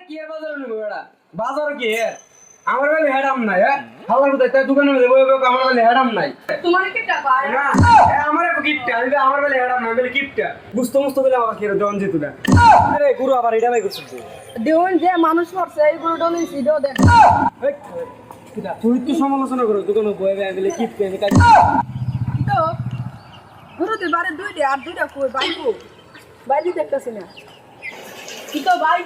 কি বাজার নিব বাজার কি? আমার বেলে হেডাম নাই হ্যাঁ হাল্লা কোথায় তাই দোকানে মধ্যে বই বই আমার বেলে হেডাম নাই। তোমার কি টাকা না এ আমার এক গিফট আমি বলি আমার বেলে হেডাম নাই বেলে গিফট বুঝতে বুঝতে বলে আমার কি জন জিতু না আরে গুরু আবার এটা ভাই করছিস তুই যে মানুষ মরছে ডলে দেখ তুই তো সমালোচনা করো দোকানে বই বই বলে গিফট আমি কাজ তো বারে দুইটা আর দুইটা কই? বাইকো বাইলি দেখতেছি না। কি তো ভাই?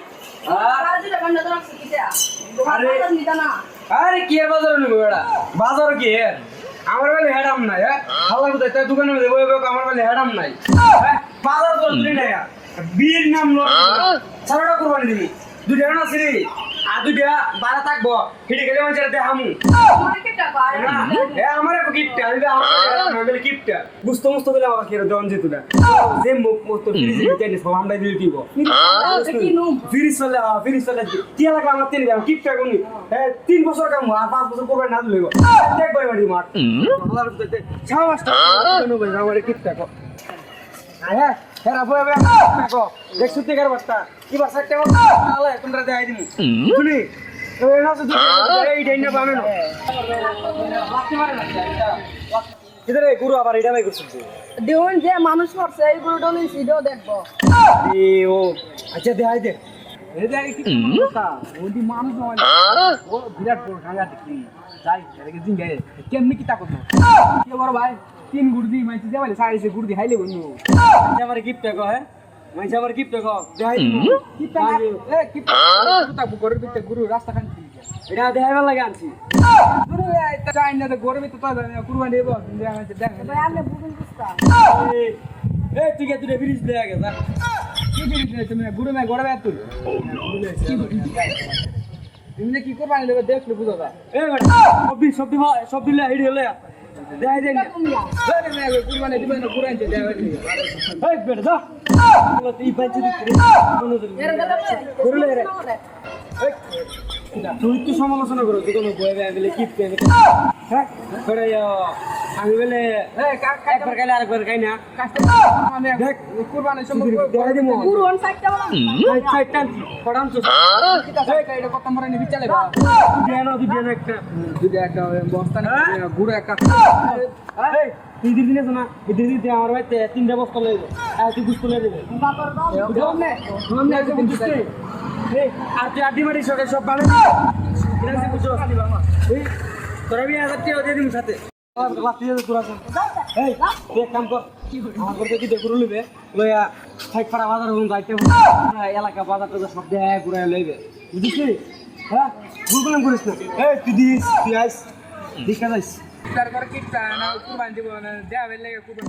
আর? কি বাজার নিব বেড়া? বাজার কি আমার বেলে হেডাম নাই হ্যাঁ হাল্লা কোথায় তাই দোকানে মধ্যে বই বই আমার বেলে হেডাম নাই। বাজার তো নাই বীর নাম লো সারাটা কুরবানি দিবি। দুইটা না সিরি আর দুইটা বারা থাকব। হিডে গেলে মানুষের দেখামু তোমার কি টাকা না, এ আমার এক গিফট আমি আমার গিফট বুঝতে বুঝতে বলে আমার কি জন জিতু না। যে মুখ মুখ তো ফ্রিজ দিতে সব আমরা দিল দিব। ফ্রিজ চলে ফ্রিজ চলে। কি লাগা আমার তিন দাম গিফট কোনি তিন বছর কাম আর পাঁচ বছর করবে না দিলে বাড়ি আমার গিফট হ্যাঁ। হ্যাঁ রাবো হবে কো দেখ সুতি কার বাস্তা কি বাস্তা তে আলে তোমরা দেখাই দিমু। শুনি এই না তো এই ডাইনা পাবে না। ইধারে গুরু আবার এটা ভাই করছিস যে মানুষ এইগুলো ডলে সিডও দেখব। এ ও আচ্ছা দেখাই দে। এই দেখ কি কথা। ওদি মানুষ নয়। ও বিরাট বড় দেখি যাই এদিকে দিন গায়ে কেমনি কি তাকত কি বড় ভাই? তিন গুড়দি মাইছি দেবালে সাইছে গুড়দি হাইলে বন্ধু। আমার গিফট কো হ্যাঁ? মাইছে আমার গিফট কো। দেখাই গিফট এ গিফট তাকু করে? দিতে গুরু রাস্তা খান এটা দেখাইবার লাগে আনছি। গুরু এটা চাই না তো গরমে তো তো কুরবানি দেব। দেখ ভাই আপনি বুঝুন বুঝতা। এ তুই কে তুই ব্রিজ দেয়া গেছে? কি ব্রিজ তুমি গুরু মে গড়বে তুই? তুমি কি করবা? নিলে দেখলে বুঝো না এ সবজি সবজি সবজি লে হিড়ি হলে দেখাই দেন আরে মে কুরবানি দিবে না। কুরআন যে দেখাই দিবে এই বেটা, যা। তুই পাঁচি দিতে এর কথা গুরু লে রে। তুই তো সমালোচনা করো তুই কোনো বয়ে আগে কি হ্যাঁ আমি বলে একবার খাইলে আরেকবার খাই না। দেখ কুরবানি সম্পর্কে দেখাই দিমু। গুরু অন সাইডটা বলা সাইড সাইড টান পড়াম তো। এটা কত মরে নিবি চলে দেন তুই দেন একটা। তুই একটা বস্তা না গুড় একটা। এই তুই দিদি না শোনা এই দিদি দিয়ে আমার ভাই তিনটা বস্তা লইবে আর তুই বুঝতে লই দেবে বাবার বাবা সামনে সামনে আছে বুঝতে এই আর তুই আড্ডি মারি সব সব ভালো এটা সে বুঝো এই তোরা বি হাজার টাকা দিয়ে দিম সাথে। লাস্ট দিয়ে এই এক কাম কর। আমার করতে কি দেখুর লইবে লইয়া সাইড পাড়া বাজার হন যাইতে এলাকা বাজার টাজার সব দেয় ঘুরে লইবে। বুঝছিস? হ্যাঁ? ভুল করলাম করিস না। এই তুই দিস তুই আইস। দেখা যাইস। তারপর কি না কুরবান দিব দেয়া বেলে কুরবান।